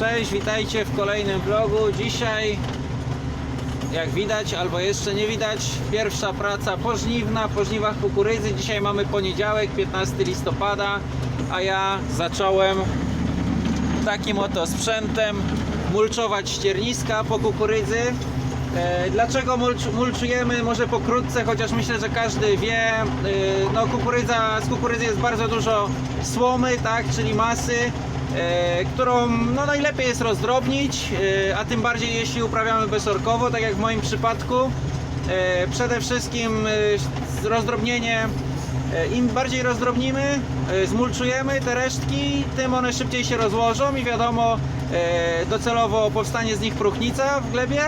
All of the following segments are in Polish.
Cześć, witajcie w kolejnym vlogu. Dzisiaj, jak widać, albo jeszcze nie widać, pierwsza praca pożniwna, po żniwach kukurydzy. Dzisiaj mamy poniedziałek, 15 listopada, a ja zacząłem takim oto sprzętem mulczować ścierniska po kukurydzy. E, Dlaczego mulcz, mulczujemy? Może pokrótce, chociaż myślę, że każdy wie. E, No, kukurydza, z kukurydzy jest bardzo dużo słomy, tak, czyli masy, którą no, najlepiej jest rozdrobnić, e, a tym bardziej jeśli uprawiamy bezorkowo, tak jak w moim przypadku. E, Przede wszystkim e, rozdrobnienie E, Im bardziej rozdrobnimy, e, zmulczujemy te resztki, tym one szybciej się rozłożą i wiadomo, e, docelowo powstanie z nich próchnica w glebie.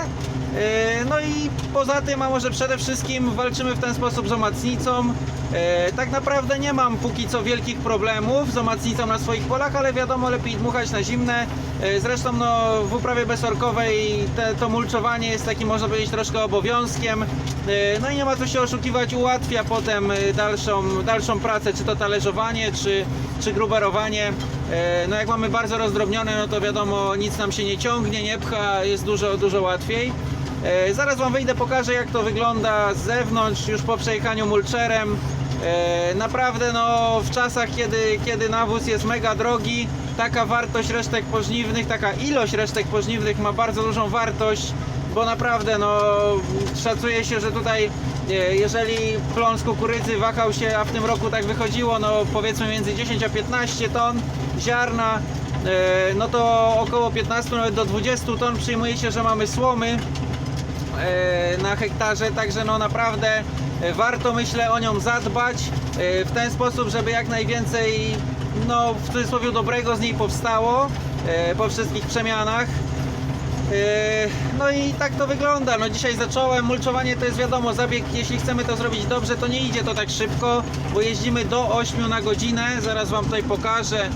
E, No i poza tym, a może przede wszystkim walczymy w ten sposób z omacnicą. E, Tak naprawdę nie mam póki co wielkich problemów z omacnicą na swoich polach, ale wiadomo, lepiej dmuchać na zimne. E, Zresztą no, w uprawie bezorkowej te, to mulczowanie jest takim, można powiedzieć, troszkę obowiązkiem. No i nie ma co się oszukiwać, ułatwia potem dalszą, dalszą pracę, czy to talerzowanie, czy, czy gruberowanie. No jak mamy bardzo rozdrobnione, no to wiadomo, nic nam się nie ciągnie, nie pcha, jest dużo, dużo łatwiej. E, Zaraz Wam wyjdę, pokażę jak to wygląda z zewnątrz, już po przejechaniu mulczerem. E, Naprawdę no, w czasach, kiedy, kiedy nawóz jest mega drogi, taka wartość resztek pożniwnych, taka ilość resztek pożniwnych ma bardzo dużą wartość, bo naprawdę no, szacuje się, że tutaj e, jeżeli plon z kukurydzy wahał się, a w tym roku tak wychodziło, no powiedzmy między 10 a 15 ton ziarna, no to około 15 nawet do 20 ton przyjmuje się, że mamy słomy na hektarze, także no naprawdę e, warto myślę o nią zadbać e, w ten sposób, żeby jak najwięcej no w cudzysłowie dobrego z niej powstało e, po wszystkich przemianach. E, No i tak to wygląda. No dzisiaj zacząłem. Mulczowanie to jest wiadomo zabieg, jeśli chcemy to zrobić dobrze, to nie idzie to tak szybko, bo jeździmy do 8 na godzinę. Zaraz Wam tutaj pokażę.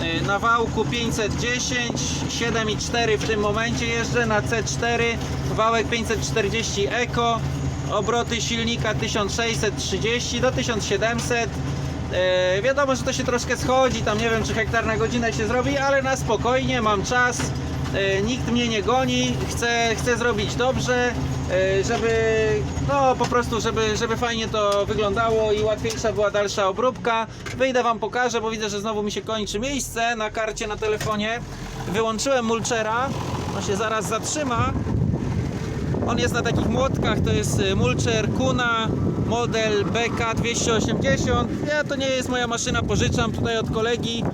E, Na wałku 510, 7,4 w tym momencie jeżdżę, na C4 wałek 540 Eco, obroty silnika 1630 do 1700. E, wiadomo, że to się troszkę schodzi, tam nie wiem czy hektar na godzinę się zrobi, ale na spokojnie, mam czas, e, nikt mnie nie goni, chcę, chcę zrobić dobrze, żeby no po prostu, żeby, żeby fajnie to wyglądało i łatwiejsza była dalsza obróbka. Wyjdę Wam pokażę, bo widzę, że znowu mi się kończy miejsce na karcie na telefonie. Wyłączyłem mulchera, on się zaraz zatrzyma. On jest na takich młotkach, to jest y, mulcher Kuna model BK280. Ja to nie jest moja maszyna, pożyczam tutaj od kolegi.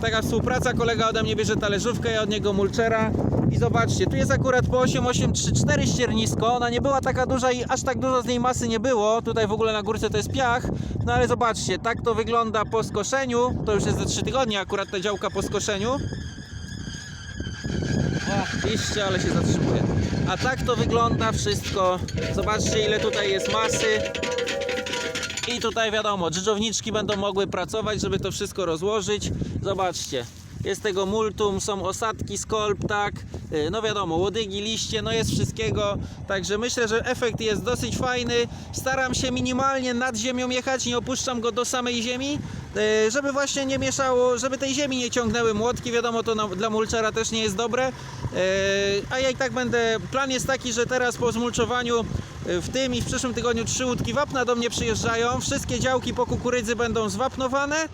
Taka współpraca, kolega ode mnie bierze talerzówkę, ja od niego mulchera. I zobaczcie, tu jest akurat po 8834 ściernisko, ona nie była taka duża i aż tak dużo z niej masy nie było. Tutaj w ogóle na górce to jest piach. No ale zobaczcie, tak to wygląda po skoszeniu. To już jest za 3 tygodnie akurat ta działka po skoszeniu. O, iście, ale się zatrzymuje. A tak to wygląda wszystko. Zobaczcie ile tutaj jest masy. I tutaj wiadomo, dżdżowniczki będą mogły pracować, żeby to wszystko rozłożyć. Zobaczcie. Jest tego multum, są osadki, skolp, tak. Yy, No wiadomo, łodygi, liście, no jest wszystkiego. Także myślę, że efekt jest dosyć fajny. Staram się minimalnie nad ziemią jechać, nie opuszczam go do samej ziemi, yy, żeby właśnie nie mieszało, żeby tej ziemi nie ciągnęły młotki. Wiadomo, to na, dla mulczera też nie jest dobre. Yy, A ja i tak będę, plan jest taki, że teraz po zmulczowaniu w tym i w przyszłym tygodniu trzy łódki wapna do mnie przyjeżdżają. Wszystkie działki po kukurydzy będą zwapnowane.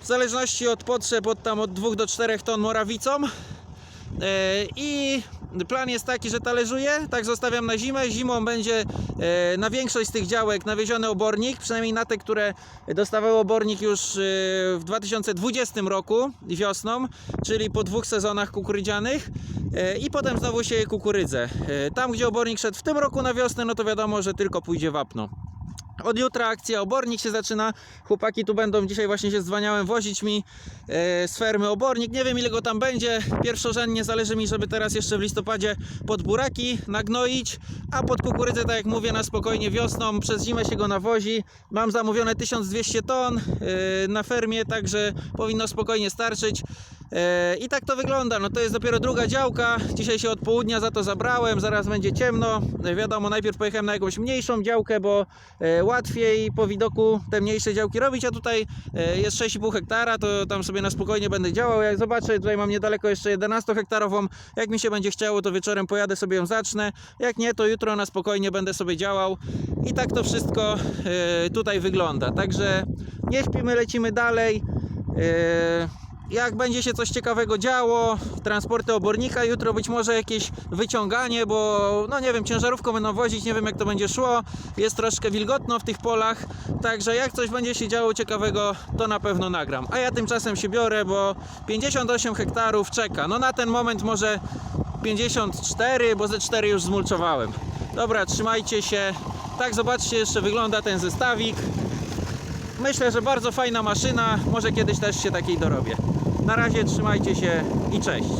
W zależności od potrzeb, od tam od 2 do 4 ton morawicą. E, I plan jest taki, że talerzuję, tak zostawiam na zimę. Zimą będzie e, na większość z tych działek nawieziony obornik, przynajmniej na te, które dostawały obornik już e, w 2020 roku wiosną, czyli po dwóch sezonach kukurydzianych. I potem znowu się kukurydzę. Tam, gdzie obornik szedł w tym roku na wiosnę, no to wiadomo, że tylko pójdzie wapno. Od jutra akcja obornik się zaczyna. Chłopaki tu będą dzisiaj właśnie się dzwaniałem wozić mi e, z fermy obornik. Nie wiem ile go tam będzie. Pierwszorzędnie zależy mi, żeby teraz jeszcze w listopadzie pod buraki nagnoić, a pod kukurydzę, tak jak mówię, na spokojnie wiosną. Przez zimę się go nawozi. Mam zamówione 1200 ton e, na fermie, także powinno spokojnie starczyć. E, I tak to wygląda. No to jest dopiero druga działka. Dzisiaj się od południa za to zabrałem. Zaraz będzie ciemno. E, Wiadomo, najpierw pojechałem na jakąś mniejszą działkę, bo e, łatwiej po widoku te mniejsze działki robić. A tutaj jest 6,5 hektara, to tam sobie na spokojnie będę działał. Jak zobaczę, tutaj mam niedaleko jeszcze 11 hektarową. Jak mi się będzie chciało, to wieczorem pojadę sobie ją zacznę. Jak nie, to jutro na spokojnie będę sobie działał. I tak to wszystko tutaj wygląda. Także nie śpimy, lecimy dalej. Jak będzie się coś ciekawego działo, transporty obornika, jutro być może jakieś wyciąganie, bo no nie wiem, ciężarówką będą wozić, nie wiem jak to będzie szło. Jest troszkę wilgotno w tych polach, także jak coś będzie się działo ciekawego, to na pewno nagram. A ja tymczasem się biorę, bo 58 hektarów czeka. No na ten moment może 54, bo ze 4 już zmulczowałem. Dobra, trzymajcie się. Tak, zobaczcie, jeszcze wygląda ten zestawik. Myślę, że bardzo fajna maszyna. Może kiedyś też się takiej dorobię. Na razie trzymajcie się i cześć.